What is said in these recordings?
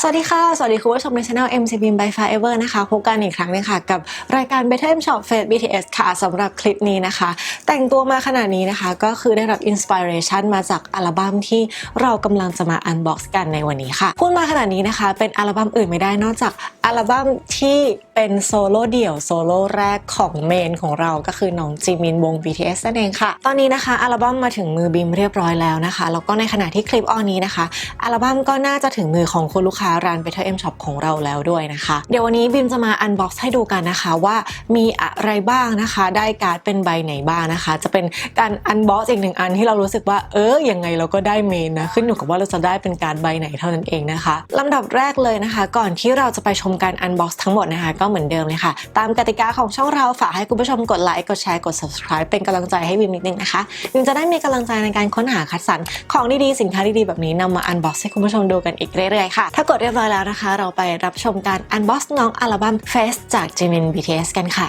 สวัสดีค่ะ สวัสดีคุณผู้ชมในช anel MC Beam by Forever นะคะพบกันอีกครั้งหนึงค่ะ กับรายการ Better M Shop Face BTS ค่ะสำหรับคลิปนี้นะคะ แต่งตัวมาขนาดนี้นะคะ ก็คือได้รับอินสปิเรชันมาจากอัลบั้มที่เรากำลังจะมาอันบ็อกซ์กันในวันนี้ค่ะ พูดมาขนาดนี้นะคะ เป็นอัลบั้มอื่นไม่ได้นอกจากอัลบั้มที่เป็นโซโล่เดี่ยวโซโล่แรกของเมนของเราก็คือน้องจิมินวง BTS นั่นเองค่ะ ตอนนี้นะคะอัลบั้มมาถึงมือบีมเรียบร้อยแล้วนะคะแล้วก็ในขณะที่คลิปออนนี้นะคะอัลบั้มก็น่าจะถึงมือของคุณลูกค้าร้าน Better M Shop ของเราแล้วด้วยนะคะ เดี๋ยววันนี้บิมจะมาอันบ็อกซ์ให้ดูกันนะคะว่ามีอะไรบ้างนะคะ ได้การ์ดเป็นใบไหนบ้างนะคะ จะเป็นการอันบ็อกซ์อีกหนึ่งอันที่เรารู้สึกว่าเออยังไงเราก็ได้เมนนะขึ้นอยู่กับว่าเราจะได้เป็นการดใบไหนเท่านั้นเองนะคะลำดับแรกเลยนะคะ ก่อนที่เราจะไปชมการอันบ็อกซ์ทั้งหมดนะคะก็เหมือนเดิมเลยค่ะ ตามกติกาของช่องเราฝากให้คุณผู้ชมกดไลค์กดแชร์กด subscribe เป็นกำลังใจให้บิมนิดนึงนะคะบิมจะได้มีกำลังใจในการค้นหาคัดสรรของดีๆสินค้าดีๆแบบนี้นำมาอันบ็อกซ์ให้คุณผู้ชมดูกันอีกเรื่อยๆค่ะถ้ากดเรียบร้อยแล้วนะคะ เราไปรับชมการอันบ็อกซ์น้องอัลบั้ม Face จาก Jimin BTS กันค่ะ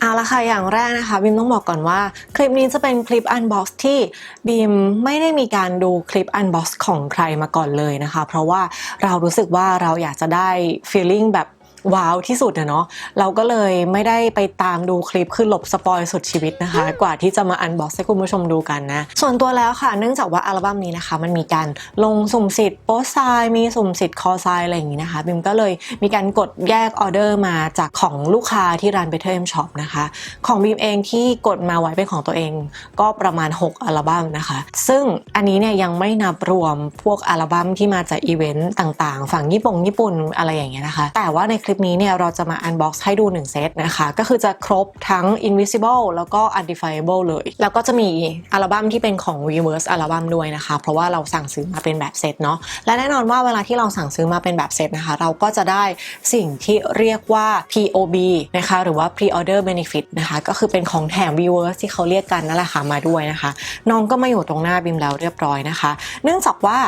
เอาละค่ะอย่างแรกนะคะบีมต้องบอกก่อนว่าคลิปนี้จะเป็นคลิปอันบ็อกซ์ที่บีมไม่ได้มีการดูคลิปอันบ็อกซ์ของใครมาก่อนเลยนะคะ เพราะว่าเรารู้สึกว่าเราอยากจะได้ feeling แบบ ว้าวที่สุดอะเนาะเราก็เลยไม่ได้ไปตามดูคลิปคือหลบสปอยสุดชีวิตนะคะ กว่าที่จะมาอันบ็อกซ์ให้คุณผู้ชมดูกันนะ ส่วนตัวแล้วค่ะเนื่องจากว่าอัลบั้มนี้นะคะ มันมีการลงสุ่มสิทธิ์โพสไซน์มีสุ่มสิทธิ์คอไซน์อะไรอย่างนี้นะคะบิมก็เลยมีการกดแยกออเดอร์มาจากของลูกค้าที่ร้าน Better M Shop นะคะ ของบีมเองที่กดมาไว้เป็นของตัวเอง ก็ประมาณ 6 อัลบั้มนะคะ ซึ่งอันนี้เนี่ยยังไม่นับรวมพวกอัลบั้มที่มาจากอีเวนต์ต่างๆ ฝั่งญี่ปุ่งญี่ปุ่นอะไรอย่างเงี้ยนะคะ แต่ว่าในคลิปนี้เนี่ยเราจะมาอันบ็อกซ์ให้ดู 1 เซตนะคะ ก็คือจะครบทั้ง Invisible แล้วก็ Undefinable เลย แล้วก็จะมีอัลบั้มที่เป็นของ Reverse อัลบั้มด้วยนะคะ เพราะว่าเราสั่งซื้อมาเป็นแบบเซตเนาะและแน่นอนว่าเวลาที่เราสั่งซื้อมาเป็นแบบเซตนะคะ เราก็จะได้สิ่งที่เรียกว่า POB นะคะ หรือว่า Pre-order Benefit นะคะ ก็คือเป็นของแถม Viewers ที่เขาเรียกกันนั่นแหละค่ะมาด้วยนะคะ น้องก็มาอยู่ตรงหน้าบิมแล้วเรียบร้อยนะคะ เนื่องจากว่า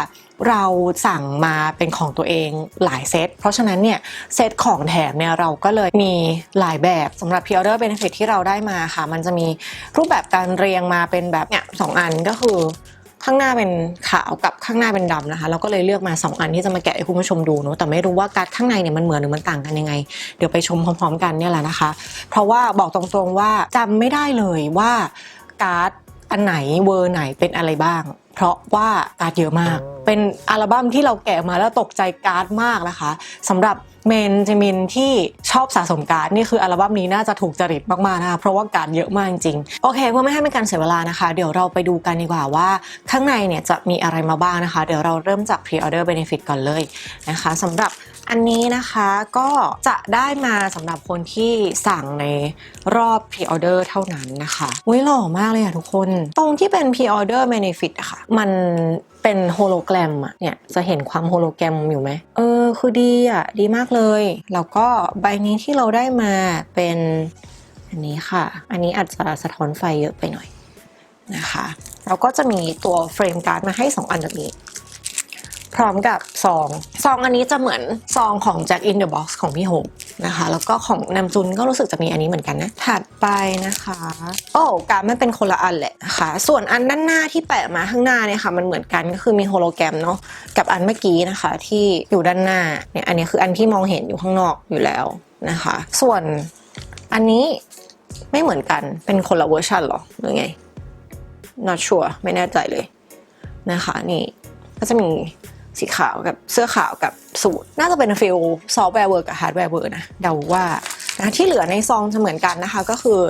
เราสั่งมาเป็นของตัวเองหลายเซต เพราะฉะนั้นเนี่ยเซตของแถมเนี่ยเราก็เลยมีหลายแบบสำหรับ Pre-order Benefit ที่เราได้มาค่ะ มันจะมีรูปแบบการเรียงมาเป็นแบบเนี่ยสองอันก็คือข้างหน้าเป็นขาวกับข้างหน้าเป็นดำนะคะ เราก็เลยเลือกมา 2 อันที่จะมาแกะให้คุณผู้ชมดูเนาะแต่ไม่รู้ว่าการ์ดข้างในเนี่ยมันเหมือนหรือมันต่างกันยังไง เดี๋ยวไปชมพร้อม ๆ กันเนี่ยแหละนะคะ เพราะว่าบอกตรงๆว่าจำไม่ได้เลยว่าการ์ดอันไหนเวอร์ไหนเป็นอะไรบ้าง ราะว่าการ์ดเยอะมาก เป็นอัลบั้มที่เราแกะมาแล้วตกใจการ์ดมากนะคะสำหรับเมนจิมินที่ชอบสะสมการ์ดนี่คืออัลบั้มนี้น่าจะถูกจริตมากๆนะคะเพราะว่าการ์ดเยอะมากจริงๆโอเคเพื่อไม่ให้เป็นการเสียเวลานะคะ เดี๋ยวเราไปดูกันดีกว่าว่า ข้างในเนี่ยจะมีอะไรมาบ้างนะคะ เดี๋ยวเราเริ่มจาก pre-order benefit ก่อนเลยนะคะสำหรับ อันนี้นะคะก็จะได้มาสำหรับคนที่สั่งในรอบ pre-order เท่านั้นนะคะอุ้ยหล่อมากเลยอะทุกคน ตรงที่เป็น pre-order benefit อะค่ะ มันเป็นโฮโลแกรมอะเนี่ยจะเห็นความโฮโลแกรมอยู่ไหมเออคือดีอะดีมากเลย แล้วก็ใบนี้ที่เราได้มาเป็นอันนี้ค่ะ อันนี้อาจจะสะท้อนไฟเยอะไปหน่อยนะคะแล้วก็จะมีตัวเฟรมการ์ดมาให้ 2 อันแบบนี้ พร้อมกับซอง ซองอันนี้จะเหมือนซองของ Jack in the Box ของพี่โฮมนะคะ แล้วก็ของนำจุนก็รู้สึกจะมีอันนี้เหมือนกันนะ ถัดไปนะคะ โอ้การมันเป็นคนละอันแหละนะคะ ส่วนอันด้านหน้าที่แปะมาข้างหน้าเนี่ยค่ะมันเหมือนกันก็คือมีโฮโลแกรมเนาะกับอันเมื่อกี้นะคะที่อยู่ด้านหน้าเนี่ยอันนี้คืออันที่มองเห็นอยู่ข้างนอกอยู่แล้วนะคะ ส่วนอันนี้ไม่เหมือนกันเป็นคนละเวอร์ชันหรอหรือไง not sure ไม่แน่ใจเลยนะคะนี่ก็จะมี สีขาวกับเสื้อขาวกับสูทน่าจะเป็นฟิลซอฟต์แวร์เวิร์กับฮาร์ดแวร์เวิร์นะเดาว่านะที่เหลือในซองจะเหมือนกันนะคะ ก็คือ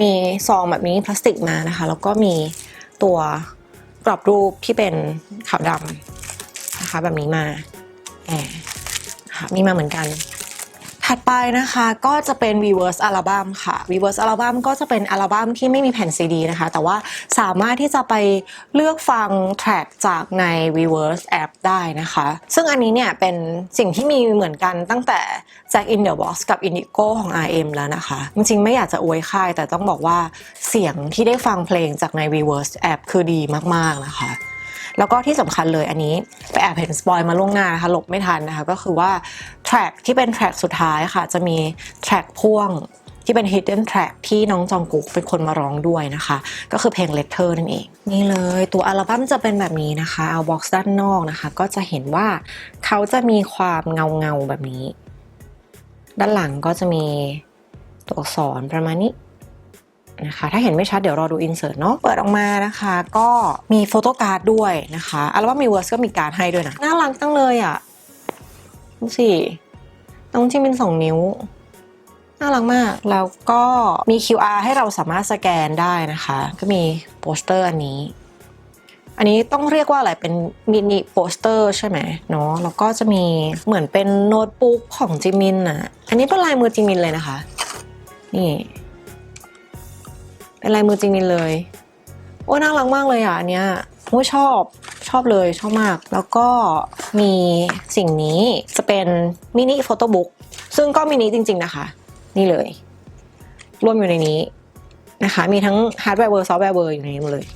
มีซองแบบนี้พลาสติกมานะคะ แล้วก็มีตัวกรอบรูปที่เป็นขาวดำนะคะแบบนี้มาแอบมีมาเหมือนกัน ถัดไปนะคะก็จะเป็น Reverse Album ค่ะ Reverse Album ก็จะเป็นอัลบั้มที่ไม่มีแผ่นซีดีนะคะ แต่ว่าสามารถที่จะไปเลือกฟังแทร็กจากใน Reverse App ได้นะคะ ซึ่งอันนี้เนี่ยเป็นสิ่งที่มีเหมือนกันตั้งแต่ Jack in the Box กับ Indigo ของ RM แล้วนะคะ จริงๆ ไม่อยากจะอวยค่าย แต่ต้องบอกว่าเสียงที่ได้ฟังเพลงจากใน Reverse App คือดีมากๆนะคะ แล้วก็ที่สำคัญเลยอันนี้ไปแอบเห็นสปอยมาล่วงหน้านะคะหลบไม่ทันนะคะก็คือว่าแทร็กที่เป็นแทร็กสุดท้ายค่ะ จะมีแทร็กพ่วงที่เป็น hidden track ที่น้องจองกุ๊กเป็นคนมาร้องด้วยนะคะ ก็คือเพลง letter นั่นเอง นี่เลยตัวอัลบั้มจะเป็นแบบนี้นะคะ เอาบ็อกซ์ด้านนอกนะคะ ก็จะเห็นว่าเขาจะมีความเงาเงาแบบนี้ ด้านหลังก็จะมีตัวอักษรประมาณนี้ นะคะ ถ้าเห็นไม่ชัดเดี๋ยวรอดูอินเสิร์ตเนาะเปิดออกมานะคะ ก็มีโฟโต้การ์ดด้วยนะคะอัลบั้มมีเวอร์สก็มีการ์ดให้ด้วยนะน่ารักตั้งเลยอะ่ะดูสิน้องจิมินสองนิ้วน่ารักมาก แล้วก็มี QR ให้เราสามารถสแกนได้นะคะ ก็มีโปสเตอร์อันนี้ อันนี้ต้องเรียกว่าอะไรเป็นมินิโปสเตอร์ใช่ไหมเนาะแล้วก็จะมีเหมือนเป็นโน้ตบุ๊กของจิมินอะอันนี้เป็นลายมือจิมินเลยนะคะ นี่ เป็นลายมือจิงมินเลย โอ้น่ารักมากเลยอะอันเนี้ยโอ้ชอบชอบเลยชอบมาก แล้วก็มีสิ่งนี้จะเป็นมินิโฟโต้บุ๊กซึ่งก็มินิจริง ๆ นะคะ นี่เลย รวมอยู่ในนี้นะคะ มีทั้งฮาร์ดแวร์เวอร์ซอฟต์แวร์เวอร์อยู่ในนี้หมดเลย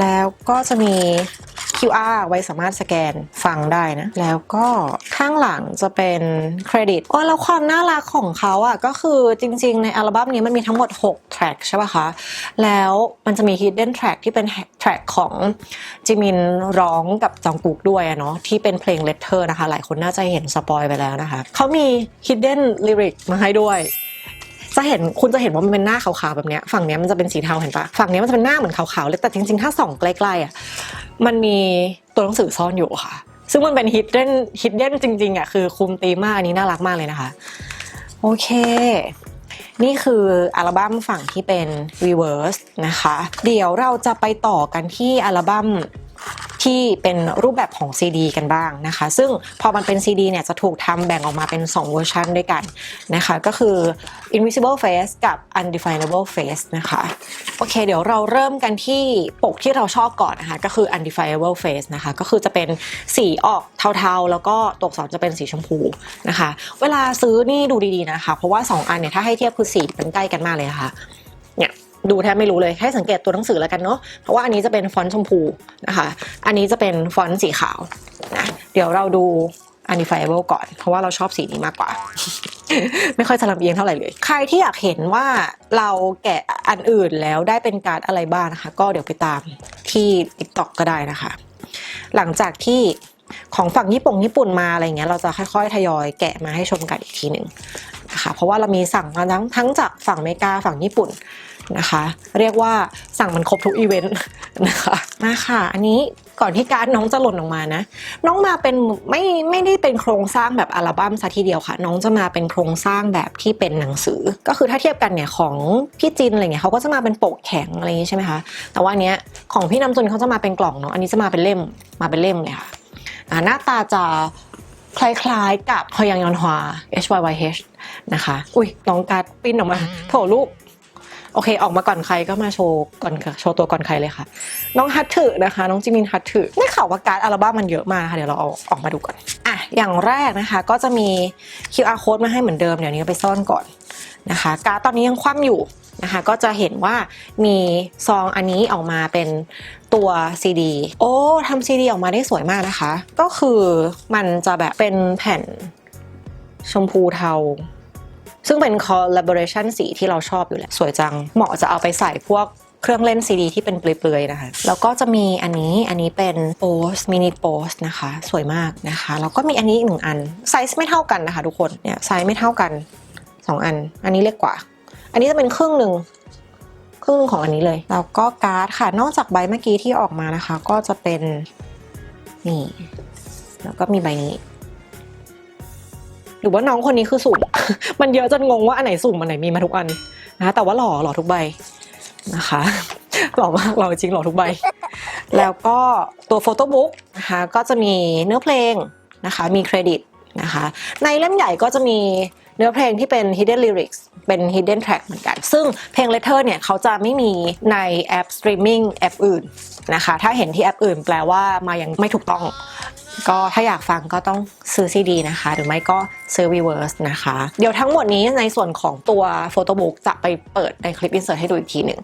แล้วก็จะมี QR ไว้สามารถสแกนฟังได้นะ แล้วก็ข้างหลังจะเป็นเครดิตโอ้แล้วความน่ารักของเขาอะก็คือจริงๆ ในอัลบั้มนี้มันมีทั้งหมด6แทร็กใช่ป่ะคะ แล้วมันจะมี hidden track ที่เป็นแทร็กของจิมินร้องกับจองกุกด้วยเนาะที่เป็นเพลง letter นะคะ หลายคนน่าจะเห็นสปอยไปแล้วนะคะ เขามี hidden lyric มาให้ด้วย จะเห็นคุณจะเห็นว่ามันเป็นหน้าขาวๆแบบเนี้ยฝั่งเนี้ยมันจะเป็นสีเทาเห็นปะฝั่งเนี้ยมันจะเป็นหน้าเหมือนขาวๆเลยแต่จริงๆ ถ้าส่องใกล้ๆอะมันมีตัวหนังสือซ่อนอยู่ค่ะ ซึ่งมันเป็น hidden hidden จริงๆอะคือคุมตีมากอันนี้น่ารักมากเลยนะคะ โอเค นี่คืออัลบั้มฝั่งที่เป็น reverse นะคะ เดี๋ยวเราจะไปต่อกันที่อัลบั้ม ที่เป็นรูปแบบของ CD กันบ้างนะคะ ซึ่งพอมันเป็น CD เนี่ยจะถูกทำแบ่งออกมาเป็น 2 เวอร์ชันด้วยกันนะคะ ก็คือ Invisible Face กับ Undefinable Face นะคะ โอเค เดี๋ยวเราเริ่มกันที่ปกที่เราชอบก่อนนะคะ ก็คือ Undefinable Face นะคะ ก็คือจะเป็นสีออกเทาๆ แล้วก็ตัวอักษรจะเป็นสีชมพูนะคะ เวลาซื้อนี่ดูดีๆนะคะ เพราะว่า 2 อันเนี่ยถ้าให้เทียบคือสีเป็นใกล้กันมากเลยนะคะเนี่ย ดูแทบไม่รู้เลยให้สังเกตตัวหนังสือแล้วกันเนาะเพราะว่าอันนี้จะเป็นฟอนต์ชมพูนะคะ อันนี้จะเป็นฟอนต์สีขาวนะเดี๋ยวเราดู Undefinable ก่อน เพราะว่าเราชอบสีนี้มากกว่า ไม่ค่อยจะลำเอียงเท่าไหร่เลย ใครที่อยากเห็นว่าเราแกะอันอื่นแล้วได้เป็นการดอะไรบ้างนะคะ ก็เดี๋ยวไปตามที่ TikTok ก็ได้นะคะ หลังจากที่ ของฝั่งญี่ปุ่งญี่ปุ่นมาอะไรเงี้ยเราจะค่อยๆทยอยแกะมาให้ชมกันอีกทีหนึ่งนะคะเพราะว่าเรามีสั่งมาทั้งทั้งจากฝั่งอเมริกาฝั่งญี่ปุ่นนะคะ เรียกว่าสั่งมันครบทุกอีเวนต์นะคะมาค่ะ อันนี้ก่อนที่การน้องจะหล่นออกมานะ น้องมาเป็นไม่ไม่ได้เป็นโครงสร้างแบบอัลบั้มซะทีเดียวค่ะ น้องจะมาเป็นโครงสร้างแบบที่เป็นหนังสือ ก็คือถ้าเทียบกันเนี่ยของพี่จินอะไรเงี้ยเขาก็จะมาเป็นปกแข็งอะไรอย่างงี้ใช่ไหมคะแต่ว่าเนี้ยของพี่น้ำจุนเขาจะมาเป็นกล่องเนาะอันนี้จะมาเป็นเล่มมาเป็นเล่มเลยค่ะ หน้าตาจะคล้ายๆกับฮยังยอนฮวา H Y Y H นะคะ อุ้ยน้องการ์ดปิ้นออกมาโถลูกโอเค ออกมาก่อนใครก็มาโชว์ก่อนค่ะโชว์ตัวก่อนใครเลยค่ะ น้องฮัตถือนะคะ น้องจิมินฮัตถือได้ข่าวว่าการ์ดอัลบั้มมันเยอะมากนะคะเดี๋ยวเราเอาออกมาดูก่อนอะอย่างแรกนะคะก็จะมี QR code มาให้เหมือนเดิมเดี๋ยวนี้ไปซ่อนก่อน นะคะการ์ดตอนนี้ยังคว่ำอยู่นะคะก็จะเห็นว่ามีซองอันนี้ออกมาเป็นตัว CD โอ้ทำ CD ออกมาได้สวยมากนะคะ ก็คือมันจะแบบเป็นแผ่นชมพูเทา ซึ่งเป็น collaboration สีที่เราชอบอยู่แหละสวยจังเหมาะจะเอาไปใส่พวกเครื่องเล่นซีดีที่เป็นเปลือยๆนะคะ แล้วก็จะมีอันนี้ อันนี้เป็นโปสมินิโปสนะคะ สวยมากนะคะ แล้วก็มีอันนี้อีกหนึ่งอัน ไซส์ไม่เท่ากันนะคะทุกคน เนี่ยไซส์ไม่เท่ากัน 2อัน อันนี้เล็กกว่า อันนี้จะเป็นครึ่งหนึ่งครึ่งของอันนี้เลย แล้วก็การ์ดค่ะ นอกจากใบเมื่อกี้ที่ออกมานะคะ ก็จะเป็นนี่ แล้วก็มีใบนี้ หรือว่าน้องคนนี้คือสุ่ม มันเยอะจนงงว่าอันไหนสุ่มอันไหนมีมาทุกอันนะคะแต่ว่าหล่อหล่อทุกใบนะคะ หล่อมากหล่อจริงหล่อทุกใบ แล้วก็ตัวโฟโต้บุ๊กนะคะก็จะมีเนื้อเพลงนะคะ มีเครดิตนะคะ ในเล่มใหญ่ก็จะมี เนื้อเพลงที่เป็น hidden lyrics เป็น hidden track เหมือนกัน ซึ่งเพลง letter เนี่ยเขาจะไม่มีในแอป streaming แอปอื่นนะคะ ถ้าเห็นที่แอปอื่นแปลว่ามายังไม่ถูกต้อง ก็ถ้าอยากฟังก็ต้องซื้อซีดีนะคะ หรือไม่ก็ซื้อ reverse นะคะ เดี๋ยวทั้งหมดนี้ในส่วนของตัวโฟโต้บุ๊กจะไปเปิดในคลิป insert ให้ดูอีกทีหนึ่ง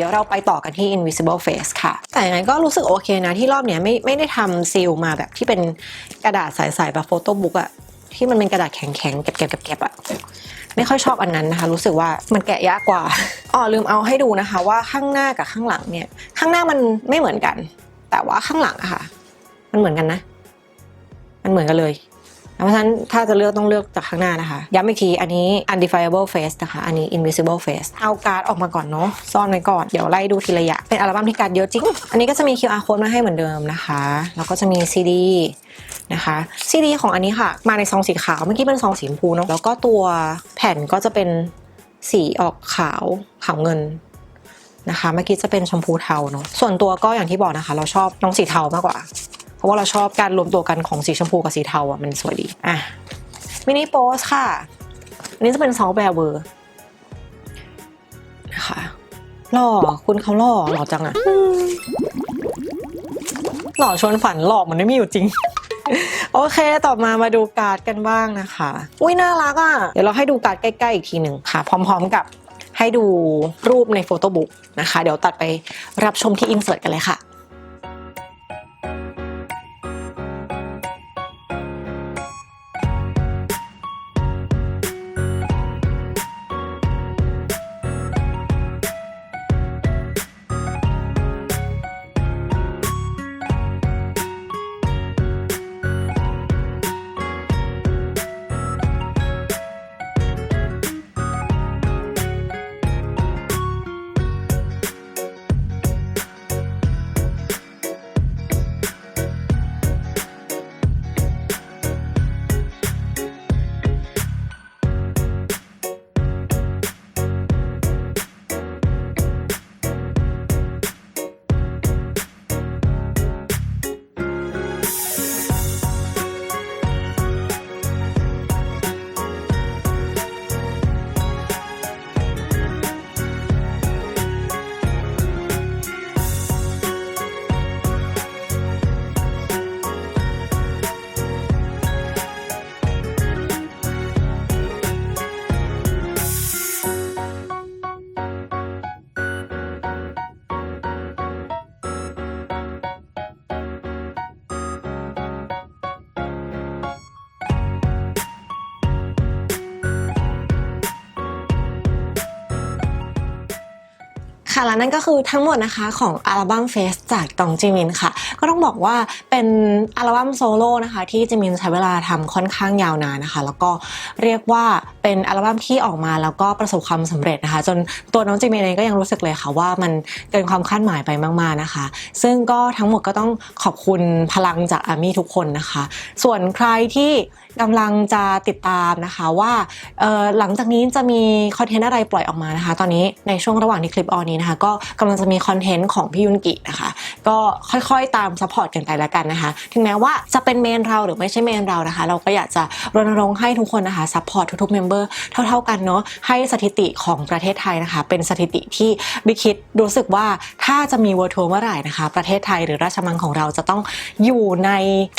ดี๋ยวเราไปต่อกันที่ invisible face ค่ะ แต่ยังไงก็รู้สึกโอเคนะที่รอบเนี้ยไม่ไม่ได้ทำซีลมาแบบที่เป็นกระดาษใสๆแบบโฟโต้บุ๊กอะที่มันเป็นกระดาษแข็งๆเก็บๆๆๆอะไม่ค่อยชอบอันนั้นนะคะ รู้สึกว่ามันแกะยากกว่าอ๋อลืมเอาให้ดูนะคะ ว่าข้างหน้ากับข้างหลังเนี่ย ข้างหน้ามันไม่เหมือนกัน แต่ว่าข้างหลังอะค่ะ มันเหมือนกันนะ มันเหมือนกันเลย เพราะฉะนั้นถ้าจะเลือกต้องเลือกจากข้างหน้านะคะ ย้ำอีกที อันนี้ undefinable face นะคะ อันนี้ invisible face เอาการ์ดออกมาก่อนเนาะ ซ่อนไว้ก่อน เดี๋ยวไล่ดูทีละอย่าง เป็นอัลบั้มที่การ์ดเยอะจริง อันนี้ก็จะมี QR code มาให้เหมือนเดิมนะคะ แล้วก็จะมี CD นะคะ CD ของอันนี้ค่ะ มาในซองสีขาวเมื่อกี้เป็นซองสีชมพูเนาะแล้วก็ตัวแผ่นก็จะเป็นสีออกขาวขาวเงินนะคะ เมื่อกี้จะเป็นชมพูเทาเนาะส่วนตัวก็อย่างที่บอกนะคะ เราชอบน้องสีเทามากกว่า เพราะว่าเราชอบการรวมตัวกันของสีชมพูกับสีเทาอะมันสวยดีอะมินิโปสค่ะ อันนี้จะเป็นซอฟต์แวร์เวอร์นะคะหล่อคุณเขาหล่อหล่อจังอะหล่อชวนฝันหล่อมันไม่มีอยู่จริง โอเค ต่อมามาดูการ์ดกันบ้างนะคะ อุ้ยน่ารักอะ เดี๋ยวเราให้ดูการ์ดใกล้ ๆ อีกทีหนึ่งค่ะ พร้อม ๆ กับให้ดูรูปในโฟโต้บุ๊กนะคะ เดี๋ยวตัดไปรับชมที่อินเสิร์ตกันเลยค่ะ ค่ะและนั่นก็คือทั้งหมดนะคะของอัลบั้มเฟสจากตองจิมินค่ะ ก็ต้องบอกว่าเป็นอัลบั้มโซโล่นะคะ ที่จิมินใช้เวลาทำค่อนข้างยาวนานนะคะ แล้วก็เรียกว่าเป็นอัลบั้มที่ออกมาแล้วก็ประสบความสำเร็จนะคะ จนตัวน้องจิมินเองก็ยังรู้สึกเลยค่ะว่ามันเกินความคาดหมายไปมากๆนะคะ ซึ่งก็ทั้งหมดก็ต้องขอบคุณพลังจากอาร์มี่ทุกคนนะคะ ส่วนใครที่กำลังจะติดตามนะคะว่าหลังจากนี้จะมีคอนเทนต์อะไรปล่อยออกมานะคะ ตอนนี้ในช่วงระหว่างที่คลิปออนนี้นะคะ ก็กำลังจะมีคอนเทนต์ของพี่ยุนกินะคะ ก็ค่อยๆตามซัพพอร์ตกันไปแล้วกันนะคะ ถึงแม้ว่าจะเป็นเมนเราหรือไม่ใช่เมนเรานะคะ เราก็อยากจะรณรงค์ให้ทุกคนนะคะซัพพอร์ตทุกๆเมมเบอร์เท่า ๆกันเนาะให้สถิติของประเทศไทยนะคะ เป็นสถิติที่บิ๊กคิดรู้สึกว่าถ้าจะมีเวอร์ทัวร์เมื่อไหร่นะคะ ประเทศไทยหรือราชมังของเราจะต้องอยู่ใน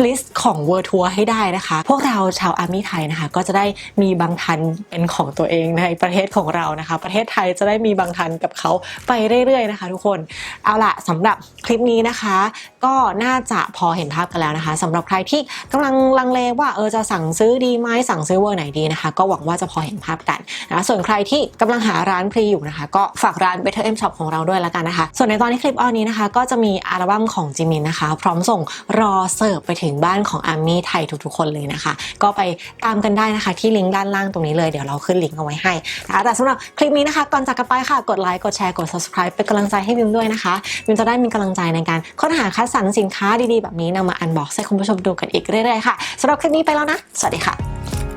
ลิสต์ของเวอร์ทัวร์ให้ได้นะคะ พวกเราชาวอาร์มี่ไทยนะคะ ก็จะได้มีบางทันเป็นของตัวเองในประเทศของเรานะคะ ประเทศไทยจะได้มีบางทันกับเขาไปเรื่อยๆนะคะ ทุกคนเอาล่ะสำหรับคลิปนี้นะคะ ก็น่าจะพอเห็นภาพกันแล้วนะคะสำหรับใครที่กำลังลังเลว่าเออจะสั่งซื้อดีไหมสั่งซื้อเวอร์ไหนดีนะคะ ก็หวังว่าจะพอเห็นภาพกันนะส่วนใครที่กำลังหาร้านพรีอยู่นะคะ ก็ฝากร้าน Better M Shop ของเราด้วยแล้วกันนะคะ ส่วนในตอนที่คลิปออนนี้นะคะ ก็จะมีอัลบั้มของจิมินนะคะ พร้อมส่งรอเสิร์ฟไปถึงบ้านของอาร์มี่ไทยทุกๆคนเลยนะคะก็ไปตามกันได้นะคะ ที่ลิงก์ด้านล่างตรงนี้เลยเดี๋ยวเราขึ้นลิงก์เอาไว้ให้นะคะแต่สำหรับคลิปนี้นะคะก่อนจากกันไปค่ะกดไลค์กดแชร์กด subscribe เป็นกำลังใจให้วิมด้วยนะคะวิมจะได้มีกำลังใจในการค้นหาคัดสรรสินค้าดีๆ แบบนี้นำมาอันบอกให้คุณผู้ชมดูกันอีกเรื่อยๆค่ะสำหรับคลิปนี้ไปแล้วนะ สวัสดีค่ะ